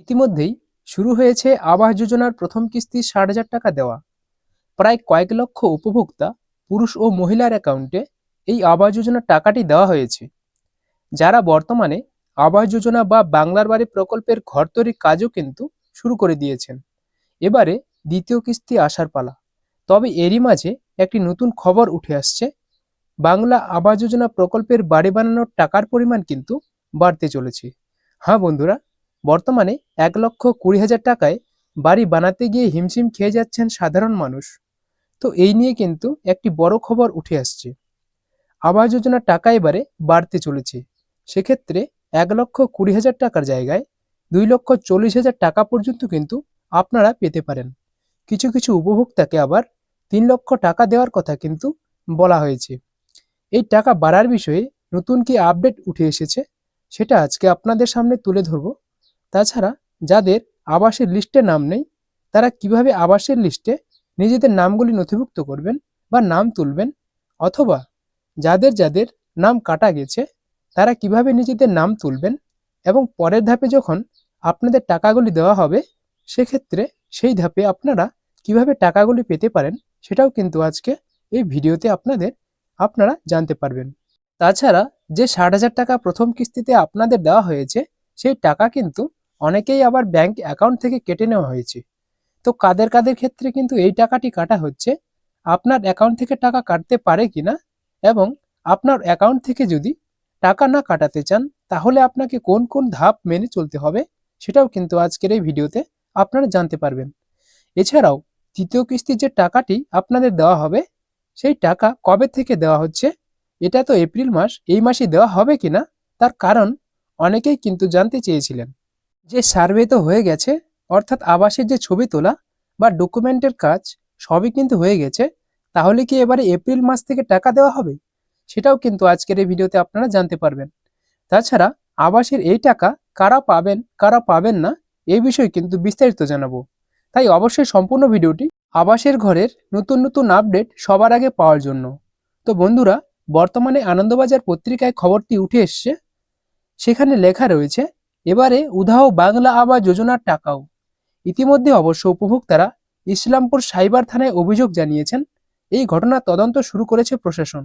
ইতিমধ্যেই শুরু হয়েছে আবাস যোজনার প্রথম কিস্তি ষাট হাজার টাকা দেওয়া। প্রায় কয়েক লক্ষ উপভোক্তা, পুরুষ ও মহিলার অ্যাকাউন্টে এই আবাস যোজনার টাকাটি দেওয়া হয়েছে। যারা বর্তমানে আবাস যোজনা বা বাংলার বাড়ি প্রকল্পের ঘর তৈরির কাজও কিন্তু শুরু করে দিয়েছেন। এবারে দ্বিতীয় কিস্তি আসার পালা। তবে এরই মাঝে একটি নতুন খবর উঠে আসছে। বাংলা আবাস যোজনা প্রকল্পের বাড়ি বানানোর টাকার পরিমাণ কিন্তু বাড়তে চলেছে। হ্যাঁ বন্ধুরা বর্তমানে এক লক্ষ কুড়ি হাজার টাকায় বাড়ি বানাতে গিয়ে হিমশিম খেয়ে যাচ্ছেন সাধারণ মানুষ। তো এই নিয়ে কিন্তু একটি বড় খবর উঠে আসছে। আবাস যোজনার টাকা এবারে বাড়তে চলেছে। সেক্ষেত্রে এক লক্ষ কুড়ি হাজার টাকার জায়গায় দুই লক্ষ চল্লিশ হাজার টাকা পর্যন্ত কিন্তু আপনারা পেতে পারেন। কিছু কিছু উপভোক্তাকে আবার তিন লক্ষ টাকা দেওয়ার কথা কিন্তু বলা হয়েছে। এই টাকা বাড়ার বিষয়ে নতুন কি আপডেট উঠে এসেছে সেটা আজকে আপনাদের সামনে তুলে ধরব। তাছাড়া যাদের আবাসের লিস্টে নাম নেই, তারা কীভাবে আবাসের লিস্টে নিজেদের নামগুলি নথিভুক্ত করবেন বা নাম তুলবেন? অথবা যাদের যাদের নাম কাটা গেছে, তারা কীভাবে নিজেদের নাম তুলবেন? এবং পরের ধাপে যখন আপনাদের টাকাগুলি দেওয়া হবে, সেক্ষেত্রে সেই ধাপে আপনারা কীভাবে টাকাগুলি পেতে পারেন, সেটাও কিন্তু আজকে এই ভিডিওতে আপনাদের, আপনারা জানতে পারবেন। তাছাড়া যে ষাট হাজার টাকা প্রথম কিস্তিতে আপনাদের দেওয়া হয়েছে, সেই টাকা কিন্তু অনেকেই আবার ব্যাংক অ্যাকাউন্ট থেকে কেটে নেওয়া হয়েছে। তো কাদের কাদের ক্ষেত্রে কিন্তু এই টাকাটি কাটা হচ্ছে? আপনার অ্যাকাউন্ট থেকে টাকা কাটতে পারে কিনা? এবং আপনার অ্যাকাউন্ট থেকে যদি টাকা না কাটাতে চান, তাহলে আপনাকে কোন কোন ধাপ মেনে চলতে হবে সেটাও কিন্তু আজকের এই ভিডিওতে আপনারা জানতে পারবেন। এছাড়াও তৃতীয় কিস্তির যে টাকাটি আপনাদের দেওয়া হবে, সেই টাকা কবে থেকে দেওয়া হচ্ছে? এটা তো এপ্রিল মাস, এই মাসে দেওয়া হবে কিনা? তার কারণ অনেকেই কিন্তু জানতে চেয়েছিলেন। যে সার্ভে তো হয়ে গেছে, অর্থাৎ আবাসের যে ছবি তোলা বা ডকুমেন্টের কাজ সবই কিন্তু হয়ে গেছে, তাহলে কি এবারে এপ্রিল মাস থেকে টাকা দেওয়া হবে? সেটাও কিন্তু আজকের এই ভিডিওতে আপনারা জানতে পারবেন। তাছাড়া আবাসের এই টাকা কারা পাবেন কারা পাবেন না এই বিষয়ে কিন্তু বিস্তারিত জানাব। তাই অবশ্যই সম্পূর্ণ ভিডিওটি আবাসের ঘরের নতুন নতুন আপডেট সবার আগে পাওয়ার জন্য। তো বন্ধুরা, বর্তমানে আনন্দবাজার পত্রিকায় খবরটি উঠে এসছে, সেখানে লেখা রয়েছে এবারে উধাও বাংলা আবাস যোজনার টাকাও। ইতিমধ্যে অবশ্য উপভোক্তারা ইসলামপুর সাইবার থানায় অভিযোগ জানিয়েছেন, এই ঘটনার তদন্ত শুরু করেছে প্রশাসন।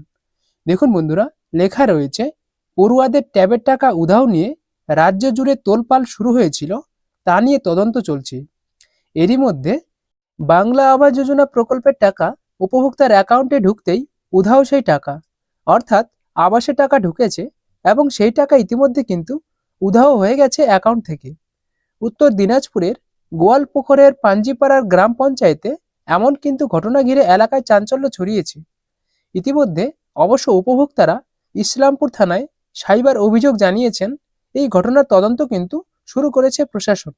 দেখুন বন্ধুরা, লেখা রয়েছে, পড়ুয়াদের ট্যাবের টাকা উধাও নিয়ে রাজ্য জুড়ে তোলপাল শুরু হয়েছিল, তা নিয়ে তদন্ত চলছে। এরই মধ্যে বাংলা আবাস যোজনা প্রকল্পের টাকা উপভোক্তার অ্যাকাউন্টে ঢুকতেই উধাও সেই টাকা, অর্থাৎ আবাসে টাকা ঢুকেছে এবং সেই টাকা ইতিমধ্যে কিন্তু উধাও হয়ে গেছে অ্যাকাউন্ট থেকে। উত্তর দিনাজপুরের গোয়ালপুকুরের পাঞ্জিপাড়ার গ্রাম পঞ্চায়েতে এমন কিন্তু ঘটনা ঘিরে এলাকায় চাঞ্চল্য ছড়িয়েছে। ইতিমধ্যে অবশ্য উপভোক্তারা ইসলামপুর থানায় সাইবার অভিযোগ জানিয়েছেন, এই ঘটনার তদন্ত কিন্তু শুরু করেছে প্রশাসন।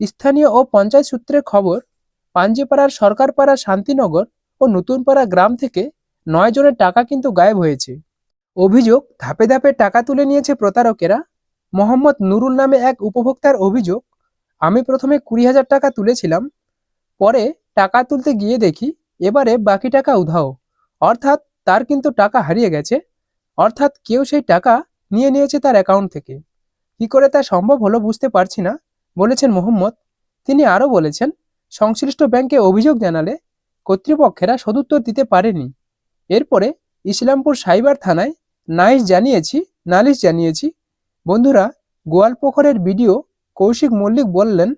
স্থানীয় ও পঞ্চায়েত সূত্রে খবর, পাঞ্জিপাড়ার সরকারপাড়া শান্তিনগর ও নতুনপাড়া গ্রাম থেকে নয় জনের টাকা কিন্তু গায়েব হয়েছে। অভিযোগ ধাপে ধাপে টাকা তুলে নিয়েছে প্রতারকেরা মোহাম্মদ নুরুল নামে এক উপভোক্তার অভিযোগ, আমি প্রথমে কুড়ি হাজার টাকা তুলেছিলাম, পরে টাকা তুলতে গিয়ে দেখি এবারে বাকি টাকা উধাও। অর্থাৎ তার কিন্তু টাকা হারিয়ে গেছে, অর্থাৎ কেউ সেই টাকা নিয়ে নিয়েছে তার অ্যাকাউন্ট থেকে। কি করে তা সম্ভব হলো বুঝতে পারছি না, বলেছেন মোহাম্মদ। তিনি আরও বলেছেন, সংশ্লিষ্ট ব্যাংকে অভিযোগ জানালে কর্তৃপক্ষেরা সদুত্তর দিতে পারেনি। এরপরে ইসলামপুর সাইবার থানায় নাইশ জানিয়েছি, নালিশ জানিয়েছি বন্ধুরা গোয়ালপোখরের ভিডিও কৌশিক মল্লিক বললেন,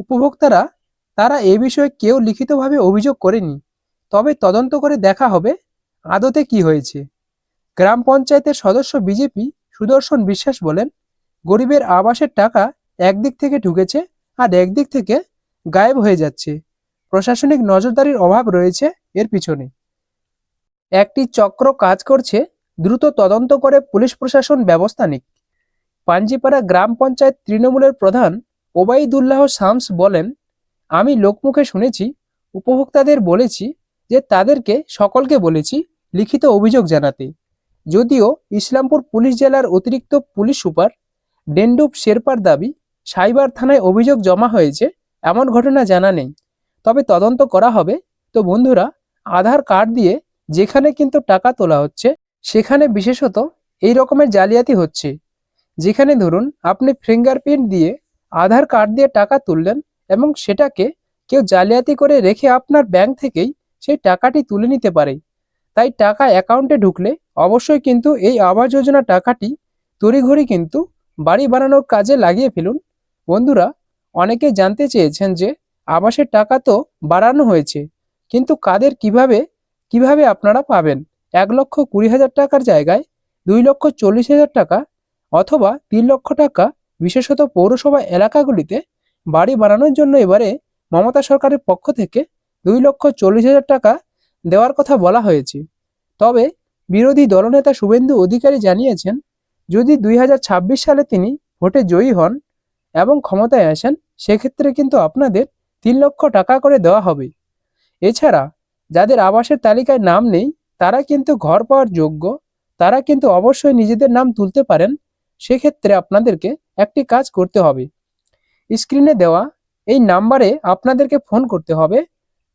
উপভোক্তারা, তারা এ বিষয়ে কেউ লিখিতভাবে অভিযোগ করেনি। তবে তদন্ত করে দেখা হবে, আদতে কি হয়েছে। গ্রাম পঞ্চায়েতের সদস্য বিজেপি সুদর্শন বিশ্বাস বলেন, গরিবের আবাসের টাকা একদিক থেকে ঢুকেছে আর একদিক থেকে গায়েব হয়ে যাচ্ছে। প্রশাসনিক নজরদারির অভাব রয়েছে এর পিছনে। একটি চক্র কাজ করছে, দ্রুত তদন্ত করে পুলিশ প্রশাসন ব্যবস্থা নিক। পাঞ্জিপাড়া গ্রাম পঞ্চায়েত তৃণমূলের প্রধান ওবাইদুল্লাহ শামস বলেন, আমি লোকমুখে শুনেছি, উপভোক্তাদের বলেছি যে তাদেরকে সকলকে বলেছি লিখিত অভিযোগ জানাতে। যদিও ইসলামপুর পুলিশ জেলার অতিরিক্ত পুলিশ সুপার ডেন্ডুপ শেরপার দাবি, সাইবার থানায় অভিযোগ জমা হয়েছে এমন ঘটনা জানা নেই। তবে তদন্ত করা হবে। তো বন্ধুরা, আধার কার্ড দিয়ে যেখানে কিন্তু টাকা তোলা হচ্ছে, সেখানে বিশেষত এই রকমের জালিয়াতি হচ্ছে। যেখানে ধরুন আপনি ফিঙ্গারপ্রিন্ট দিয়ে আধার কার্ড দিয়ে টাকা তুললেন এবং সেটাকে কেউ জালিয়াতি করে রেখে আপনার ব্যাংক থেকেই সেই টাকাটি তুলে নিতে পারে। তাই টাকা অ্যাকাউন্টে ঢুকলে অবশ্যই কিন্তু এই আবাস যোজনা টাকাটি তড়িঘড়ি কিন্তু বাড়ি বানানোর কাজে লাগিয়ে ফেলুন। বন্ধুরা, অনেকে জানতে চেয়েছেন যে আবাসের টাকা তো বাড়ানো হয়েছে, কিন্তু কাদের কীভাবে কীভাবে আপনারা পাবেন? এক লক্ষ কুড়ি হাজার টাকার জায়গায় দুই লক্ষ চল্লিশ হাজার টাকা অথবা তিন লক্ষ টাকা, বিশেষত পৌরসভা এলাকাগুলিতে বাড়ি বানানোর জন্য এবারে মমতা সরকারের পক্ষ থেকে দুই লক্ষ চল্লিশ হাজার টাকা দেওয়ার কথা বলা হয়েছে। তবে বিরোধী দলনেতা শুভেন্দু অধিকারী জানিয়েছেন, যদি দুই হাজার ছাব্বিশ সালে তিনি ভোটে জয়ী হন এবং ক্ষমতায় আসেন, সেক্ষেত্রে কিন্তু আপনাদের তিন লক্ষ টাকা করে দেওয়া হবে। এছাড়া যাদের আবাসের তালিকায় নাম নেই, তারা কিন্তু ঘর পাওয়ার যোগ্য, তারা কিন্তু অবশ্যই নিজেদের নাম তুলতে পারেন সেক্ষেত্রে আপনাদেরকে একটি কাজ করতে হবে। স্ক্রিনে দেওয়া এই নাম্বারে আপনাদেরকে ফোন করতে হবে।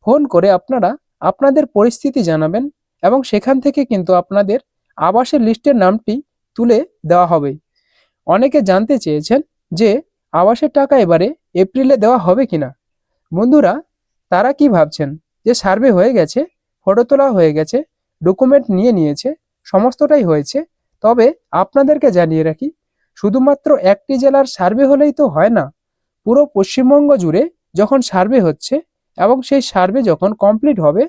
ফোন করে আপনারা আপনাদের পরিস্থিতি জানাবেন এবং সেখান থেকে কিন্তু আপনাদের আবাসের লিস্টের নামটি তুলে দেওয়া হবে। অনেকে জানতে চেয়েছেন যে আবাসের টাকা এবারে এপ্রিলে দেওয়া হবে কিনা। বন্ধুরা, তারা কি ভাবছেন? যে সার্ভে হয়ে গেছে, ফটো তোলা হয়ে গেছে, ডকুমেন্ট নিয়ে নিয়েছে, সমস্তটাই হয়েছে। তবে আপনাদেরকে জানিয়ে রাখি শুধুমাত্র একটি জেলার সার্ভে হলেই তো হয় না। পুরো পশ্চিমবঙ্গ জুড়ে যখন সার্ভে হচ্ছে এবং সেই সার্ভে যখন কমপ্লিট হবে,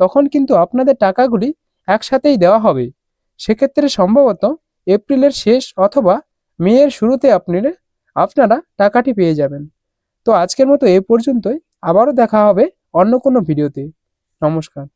তখন কিন্তু আপনাদের টাকাগুলি একসাথেই দেওয়া হবে। সেক্ষেত্রে সম্ভবত এপ্রিলের শেষ অথবা মে এর শুরুতে আপনারা আপনারা টাকাটি পেয়ে যাবেন। তো আজকের মতো এ পর্যন্তই। আবারও দেখা হবে অন্য কোনো ভিডিওতে। নমস্কার।